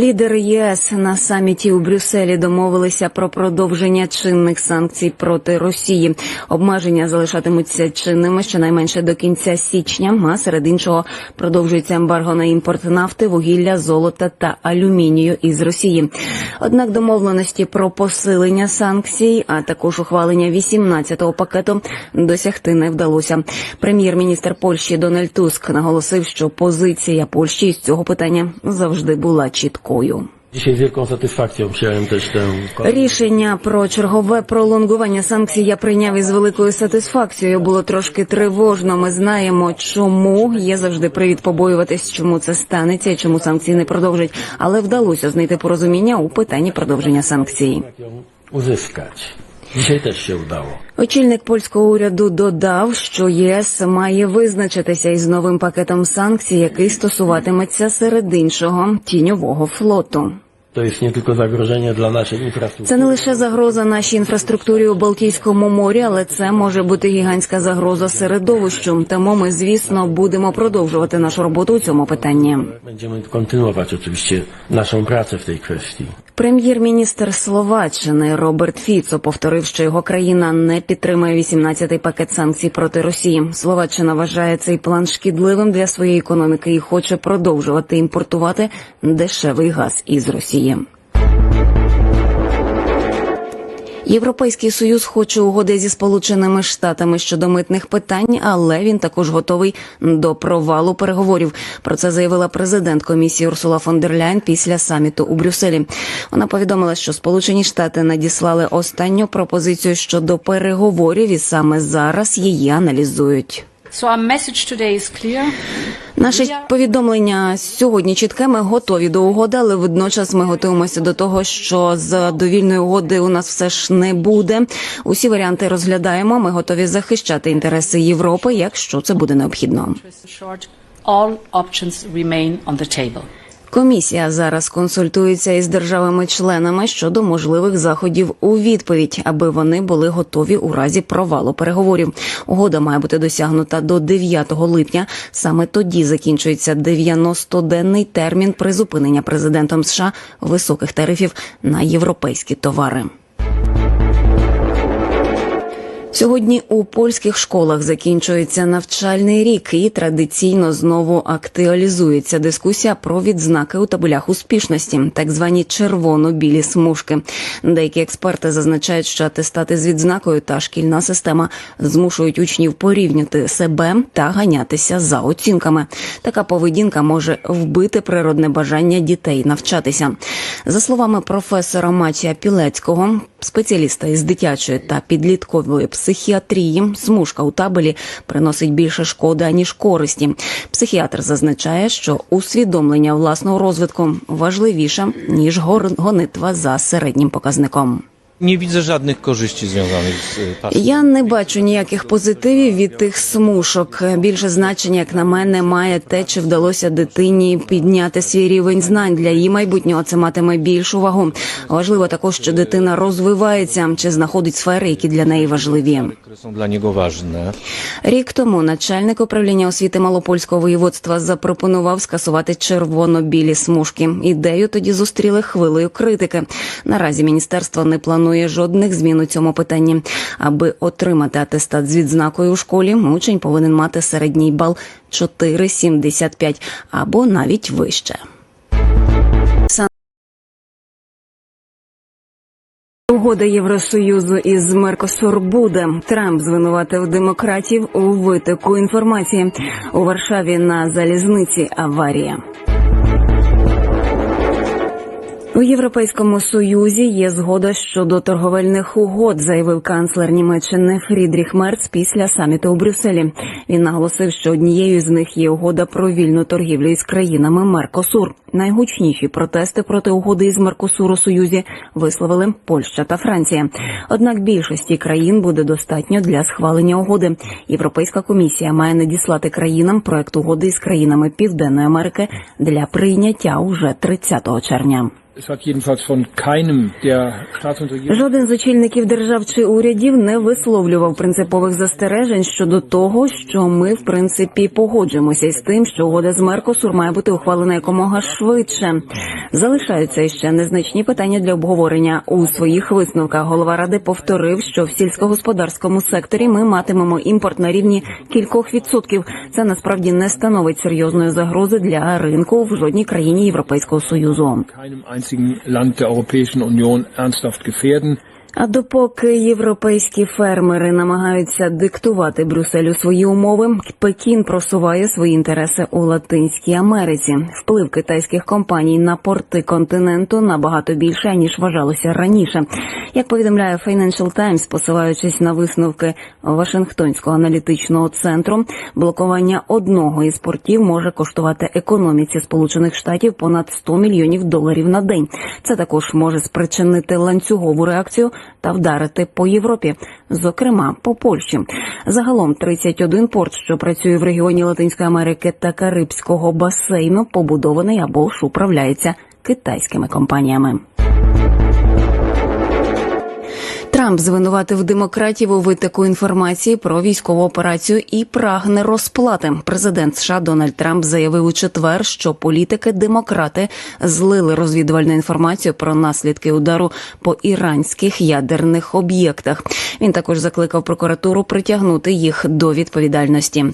Лідери ЄС на саміті у Брюсселі домовилися про продовження чинних санкцій проти Росії. Обмеження залишатимуться чинними щонайменше до кінця січня. А серед іншого продовжується ембарго на імпорт нафти, вугілля, золота та алюмінію із Росії. Однак домовленості про посилення санкцій, а також ухвалення 18-го пакету досягти не вдалося. Прем'єр-міністр Польщі Дональд Туск наголосив, що позиція Польщі із цього питання завжди була чіткою. Dzisiaj z wielką satysfakcją przyjąłem też tę Рішення про чергове пролонгування санкцій я прийняв із великою сатисфакцією. Було трошки тривожно. Ми знаємо, чому є завжди привід побоюватись, чому це станеться і чому санкції не продовжать. Але вдалося знайти порозуміння у питанні продовження санкцій. jak uzyskać. Dzisiaj też się udało. Очільник польського уряду додав, що ЄС має визначитися із новим пакетом санкцій, який стосуватиметься серед іншого тіньового флоту. To jest nie tylko zagrożenie dla naszej infrastruktury, Це не лише загроза нашій інфраструктурі у Балтійському морі, але це може бути гігантська загроза середовищу. Тому ми, звісно, будемо продовжувати нашу роботу у цьому питанні. będziemy kontynuować oczywiście naszą pracę w tej kwestii. Прем'єр-міністр Словаччини Роберт Фіцо повторив, що його країна не підтримує 18-й пакет санкцій проти Росії. Словаччина вважає цей план шкідливим для своєї економіки і хоче продовжувати імпортувати дешевий газ із Росії. Європейський союз хоче угоди зі сполученими штатами щодо митних питань, але він також готовий до провалу переговорів. Про це заявила президент комісії Урсула фон дер Ляйн після саміту у Брюсселі. Вона повідомила, що Сполучені Штати надіслали останню пропозицію щодо переговорів, і саме зараз її аналізують. So our message today is clear. Наше повідомлення сьогодні чітке. Ми готові до угоди, але водночас ми готуємося до того, що з довільної угоди у нас все ж не буде. Усі варіанти розглядаємо. Ми готові захищати інтереси Європи, якщо це буде необхідно. Комісія зараз консультується із державами-членами щодо можливих заходів у відповідь, аби вони були готові у разі провалу переговорів. Угода має бути досягнута до 9 липня. Саме тоді закінчується 90-денний термін призупинення президентом США високих тарифів на європейські товари. Сьогодні у польських школах закінчується навчальний рік, і традиційно знову актуалізується дискусія про відзнаки у табелях успішності, так звані червоно-білі смужки. Деякі експерти зазначають, що атестати з відзнакою та шкільна система змушують учнів порівняти себе та ганятися за оцінками. Така поведінка може вбити природне бажання дітей навчатися. За словами професора Матія Пілецького, спеціаліста із дитячої та підліткової психіатрії, смужка у табелі приносить більше шкоди аніж користі. Психіатр зазначає, що усвідомлення власного розвитку важливіше ніж гонитва за середнім показником. Nie widzę żadnych korzyści związanych z y. Я не бачу ніяких позитивів від тих смушок. Більше значення, як на мене, має те, чи вдалося дитині підняти свій рівень знань для її майбутнього. Це матиме більшу вагу. Важливо також, що дитина розвивається чи знаходить сфери, які для неї важливі. są dla niego. Рік тому начальник управління освіти Малопольського воєводства запропонував скасувати червоно-білі смужки. Ідею тоді зустріли хвилею критики. Наразі міністерство не планує жодних змін у цьому питанні. Аби отримати атестат з відзнакою у школі, учень повинен мати середній бал 4,75 або навіть вище. Угода Євросоюзу із Меркосур буде. Трамп звинуватив демократів у витоку інформації у Варшаві на залізниці. Аварія. У Європейському Союзі є згода щодо торговельних угод, заявив канцлер Німеччини Фрідріх Мерц після саміту у Брюсселі. Він наголосив, що однією з них є угода про вільну торгівлю із країнами Меркосур. Найгучніші протести проти угоди із Меркосур у Союзі висловили Польща та Франція. Однак більшості країн буде достатньо для схвалення угоди. Європейська комісія має надіслати країнам проект угоди із країнами Південної Америки для прийняття уже 30 червня. Жоден з очільників держав чи урядів не висловлював принципових застережень щодо того, що ми в принципі погоджуємося із тим, що угода з Меркосур має бути ухвалена якомога швидше. Залишаються ще незначні питання для обговорення у своїх висновках. Голова ради повторив, що в сільськогосподарському секторі ми матимемо імпорт на рівні кількох відсотків. Це насправді не становить серйозної загрози для ринку в жодній країні Європейського союзу. Einzigen Land der Europäischen Union ernsthaft gefährden. А допоки європейські фермери намагаються диктувати Брюсселю свої умови, Пекін просуває свої інтереси у Латинській Америці. Вплив китайських компаній на порти континенту набагато більше ніж вважалося раніше. Як повідомляє Financial Times, посилаючись на висновки Вашингтонського аналітичного центру, блокування одного із портів може коштувати економіці Сполучених Штатів понад 100 мільйонів доларів на день. Це також може спричинити ланцюгову реакцію та вдарити по Європі, зокрема по Польщі. Загалом 31 порт, що працює в регіоні Латинської Америки та Карибського басейну, побудований або ж управляється китайськими компаніями. Трамп звинуватив демократів у витоку інформації про військову операцію і прагне розплати. Президент США Дональд Трамп заявив у четвер, що політики демократи злили розвідувальну інформацію про наслідки удару по іранських ядерних об'єктах. Він також закликав прокуратуру притягнути їх до відповідальності.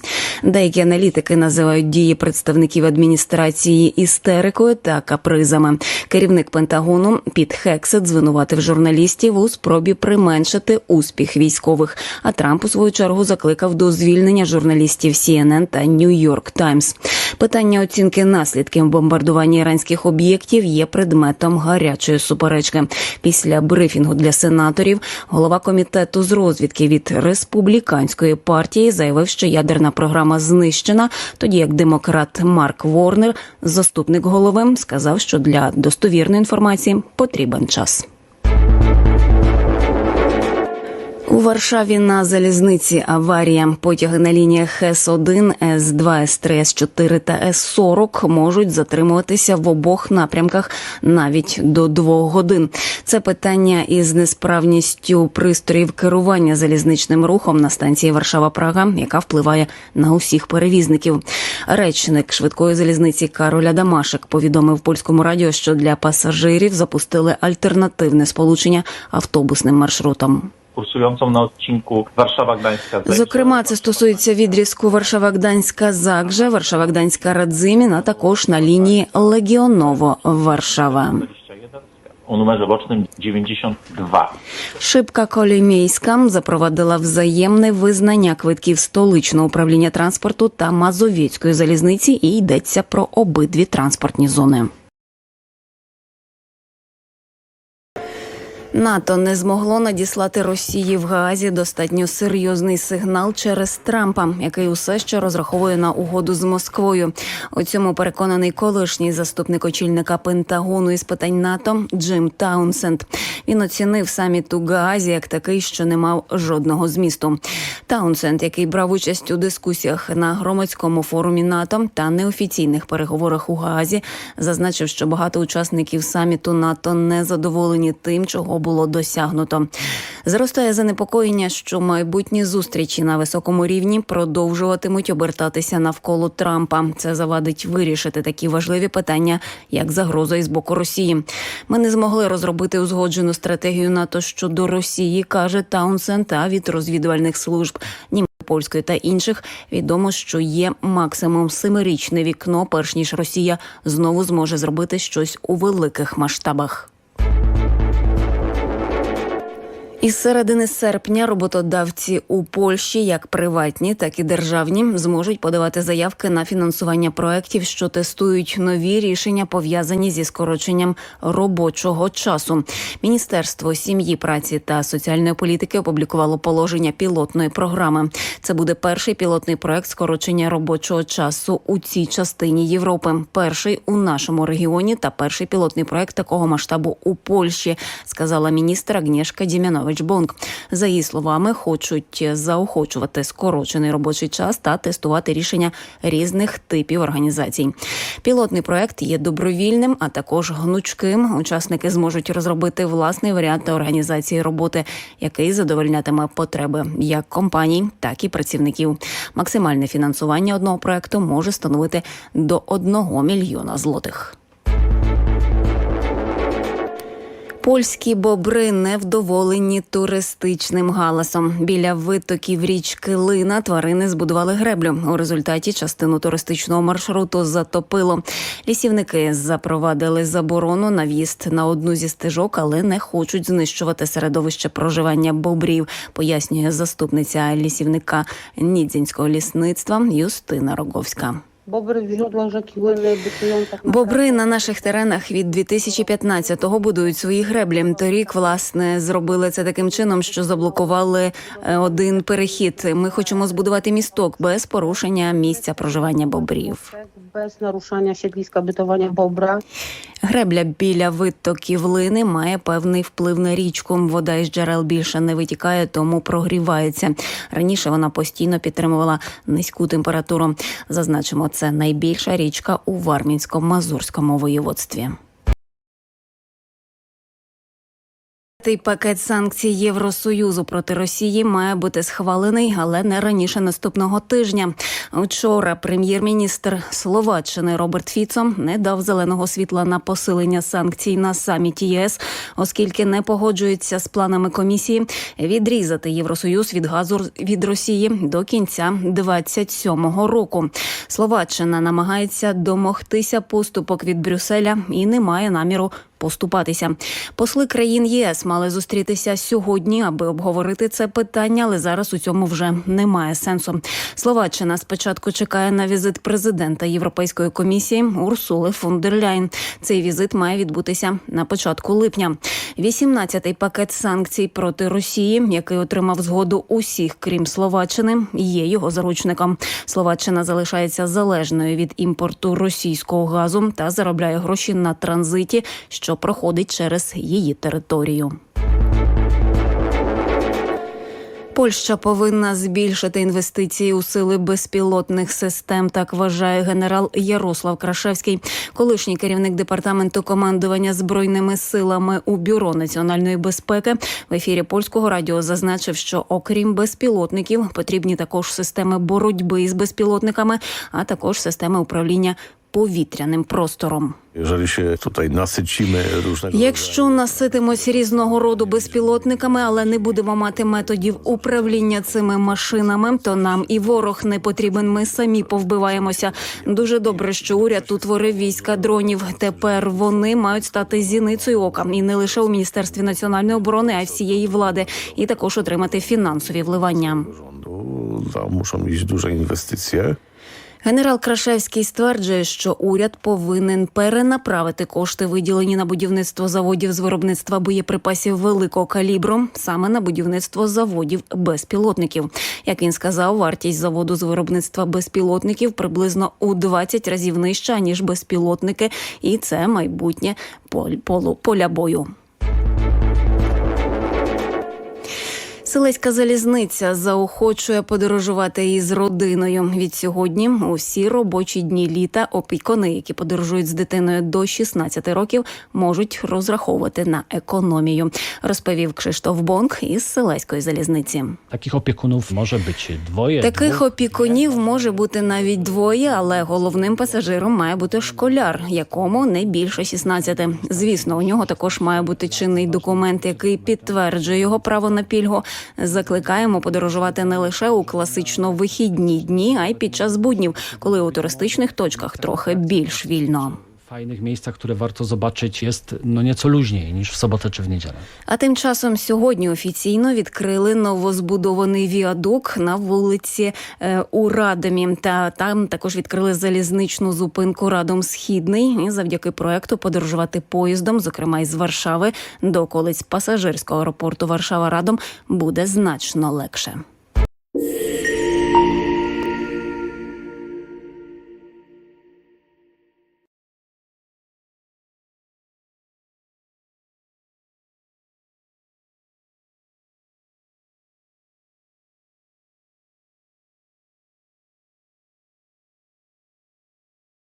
Деякі аналітики називають дії представників адміністрації істерикою та капризами. Керівник Пентагону Піт Хексет звинуватив журналістів у спробі применшити успіх військових. А Трамп у свою чергу закликав до звільнення журналістів CNN та New York Times. Питання оцінки наслідків бомбардування іранських об'єктів є предметом гарячої суперечки. Після брифінгу для сенаторів голова комітету з розвідки від республіканської партії заявив, що ядерна програма знищена. Тоді як демократ Марк Ворнер, заступник голови, сказав, що для достовірної інформації потрібен час. Варшаві на залізниці аварія. Потяги на лініях С1, С2, С3, С4 та С40 можуть затримуватися в обох напрямках навіть до двох годин. Це питання із несправністю пристроїв керування залізничним рухом на станції Варшава-Прага, яка впливає на усіх перевізників. Речник швидкої залізниці Кароль Адамашек повідомив польському радіо, що для пасажирів запустили альтернативне сполучення автобусним маршрутом. Kursującą na odcinku Warszawa-Gdańska. Зокрема, це стосується відрізку Варшава-Гданська Загже, Варшава-Гданська Радзимін, а також на лінії Легіоново Варшава. 21 o numerze bocznym 92. Шибка Колімейська запровадила взаємне визнання квитків столичного управління транспорту та Мазовєцької залізниці, і йдеться про обидві транспортні зони. НАТО не змогло надіслати Росії в Гаазі достатньо серйозний сигнал через Трампа, який усе ще розраховує на угоду з Москвою. У цьому переконаний колишній заступник очільника Пентагону із питань НАТО Джим Таунсенд. Він оцінив саміт у Гаазі як такий, що не мав жодного змісту. Таунсенд, який брав участь у дискусіях на громадському форумі НАТО та неофіційних переговорах у Гаазі, зазначив, що багато учасників саміту НАТО не задоволені тим, чого було досягнуто. Зростає занепокоєння, що майбутні зустрічі на високому рівні продовжуватимуть обертатися навколо Трампа. Це завадить вирішити такі важливі питання, як загроза із боку Росії. Ми не змогли розробити узгоджену стратегію НАТО щодо Росії, каже Таунсента від розвідувальних служб польської та інших відомо, що є максимум семирічне вікно, перш ніж Росія знову зможе зробити щось у великих масштабах. Із середини серпня роботодавці у Польщі, як приватні, так і державні, зможуть подавати заявки на фінансування проєктів, що тестують нові рішення, пов'язані зі скороченням робочого часу. Міністерство сім'ї, праці та соціальної політики опублікувало положення пілотної програми. Це буде перший пілотний проект скорочення робочого часу у цій частині Європи. Перший у нашому регіоні та перший пілотний проект такого масштабу у Польщі, сказала міністр Агнєшка Дімянович. Іванович Бонк. За її словами, хочуть заохочувати скорочений робочий час та тестувати рішення різних типів організацій. Пілотний проект є добровільним, а також гнучким. Учасники зможуть розробити власний варіант організації роботи, який задовольнятиме потреби як компаній, так і працівників. Максимальне фінансування одного проекту може становити до 1 мільйона злотих. Польські бобри невдоволені туристичним галасом. Біля витоків річки Лина тварини збудували греблю. У результаті частину туристичного маршруту затопило. Лісівники запровадили заборону на в'їзд на одну зі стежок, але не хочуть знищувати середовище проживання бобрів, пояснює заступниця лісівника Нідзінського лісництва Юстина Роговська. Бобри на наших теренах від 2015-го будують свої греблі. Торік, власне, зробили це таким чином, що заблокували е, один перехід. Ми хочемо збудувати місток без порушення місця проживання бобрів. bez naruszania siedliska bytowania bobra. Гребля біля витоків лини має певний вплив на річку. Вода із джерел більше не витікає, тому прогрівається. Раніше вона постійно підтримувала низьку температуру. Зазначимо, це найбільша річка у Вармінсько-Мазурському воєводстві. Цей пакет санкцій Євросоюзу проти Росії має бути схвалений, але не раніше наступного тижня. Вчора прем'єр-міністр Словаччини Роберт Фіцо не дав зеленого світла на посилення санкцій на саміті ЄС, оскільки не погоджується з планами комісії відрізати Євросоюз від газу від Росії до кінця 27-го року. Словаччина намагається домогтися поступок від Брюсселя і не має наміру поступатися. Посли країн ЄС мали зустрітися сьогодні, аби обговорити це питання, але зараз у цьому вже немає сенсу. Словаччина спочатку чекає на візит президента Європейської комісії Урсули фон. Цей візит має відбутися на початку липня. 18-й пакет санкцій проти Росії, який отримав згоду усіх, крім Словаччини, є його заручником. Словаччина залишається залежною від імпорту російського газу та заробляє гроші на транзиті, що проходить через її територію. Польща повинна збільшити інвестиції у сили безпілотних систем. Так вважає генерал Ярослав Крашевський, колишній керівник департаменту командування збройними силами у бюро національної безпеки. В ефірі польського радіо зазначив, що окрім безпілотників потрібні також системи боротьби із безпілотниками, а також системи управління повітряним простором. Якщо наситимось різного роду безпілотниками, але не будемо мати методів управління цими машинами, то нам і ворог не потрібен. Ми самі повбиваємося. Дуже добре, що уряд утворив війська дронів. Тепер вони мають стати зіницею ока і не лише у міністерстві національної оборони, а й всієї влади, і також отримати фінансові вливання. muszą iść duże inwestycje. Генерал Крашевський стверджує, що уряд повинен перенаправити кошти, виділені на будівництво заводів з виробництва боєприпасів великого калібру, саме на будівництво заводів безпілотників. Як він сказав, вартість заводу з виробництва безпілотників приблизно у 20 разів нижча ніж безпілотники, і це майбутнє поля бою. Селеська залізниця заохочує подорожувати із родиною. Від сьогодні усі робочі дні літа опікуни, які подорожують з дитиною до 16 років, можуть розраховувати на економію. Розповів Кшиштоф Бонк із Селеської залізниці. Takich opiekunów może być dwoje. Таких опікунів може бути навіть двоє, але головним пасажиром має бути школяр, якому не більше 16. Звісно, у нього також має бути чинний документ, який підтверджує його право на пільгу. Закликаємо подорожувати не лише у класично вихідні дні, а й під час буднів, коли у туристичних точках трохи більш вільно. Fajnych miejscach, które warto zobaczyć, jest no nieco luźniej niż w sobotę czy w niedzielę. А тим часом сьогодні офіційно відкрили новозбудований віадук на вулиці е, у Радомі. Та там також відкрили залізничну зупинку Радом Східний. І завдяки проекту подорожувати поїздом, зокрема із Варшави, до околиць пасажирського аеропорту Варшава Радом буде значно легше.